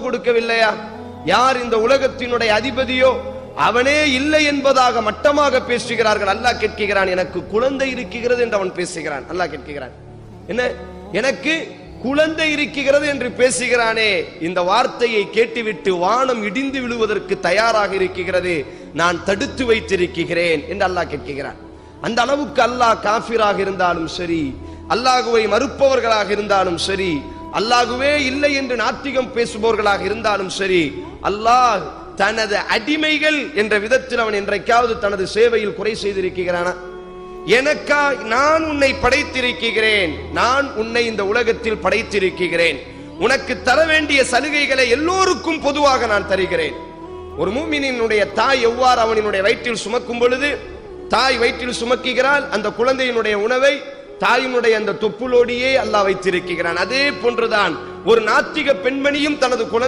கொடுக்கவில்லையா? யார் இந்த உலகத்தினுடைய அதிபதியோ? அவனே இல்லை என்பதாக மட்டமாக பேசுகிறார்கள். அல்லாஹ் கேட்கிறான் எனக்கு குழந்தை இருக்கிறது என்று அவன் பேசுகிறான். அல்லாஹ் கேட்கிறான். என்ன? எனக்கு குழந்தை இருக்கிறது என்று பேசுகிறானே. இந்த வார்த்தையை கேட்டுவிட்டு வானம் இடிந்து விழுவதற்கு தயாராக இருக்கிறது. நான் தடுத்து வைத்திருக்கிறேன் என்று அல்லாஹ் கேட்கிறான். அந்த அளவுக்கு அல்லாஹ் காஃபிராக இருந்தாலும் சரி அல்லாஹுவை மறுப்பவர்களாக இருந்தாலும் சரி அல்லாஹுவே இல்லை என்று நாத்திகம் பேசுபவர்களாக இருந்தாலும் சரி அல்லாஹ் தனது அடிமைகள் என்ற விதத்தில் அவன் என்றைக்காவது தனது சேவையில் குறை செய்திருக்கிறானா? எனக்கா நான் உன்னை படைத்திருக்கிறேன் நான் உன்னை இந்த உலகத்தில் படைத்திருக்கிறேன். உனக்கு தர வேண்டிய சலுகைகளை எல்லோருக்கும் பொதுவாக நான் தருகிறேன். ஒரு மூமினினுடைய தாய் எவ்வாறு அவனினுடைய வயிற்றில் சுமக்கும் பொழுது தாய் வயிற்றில் சுமக்குகிறாள் அந்த குழந்தையினுடைய உணவை தாயினுடைய அந்த தொப்புளோடியே அல்லாஹ் வைத்திருக்கிறான். அதே போன்றுதான் ஒரு நாத்திக பெண்மணியும் தனது குழந்தை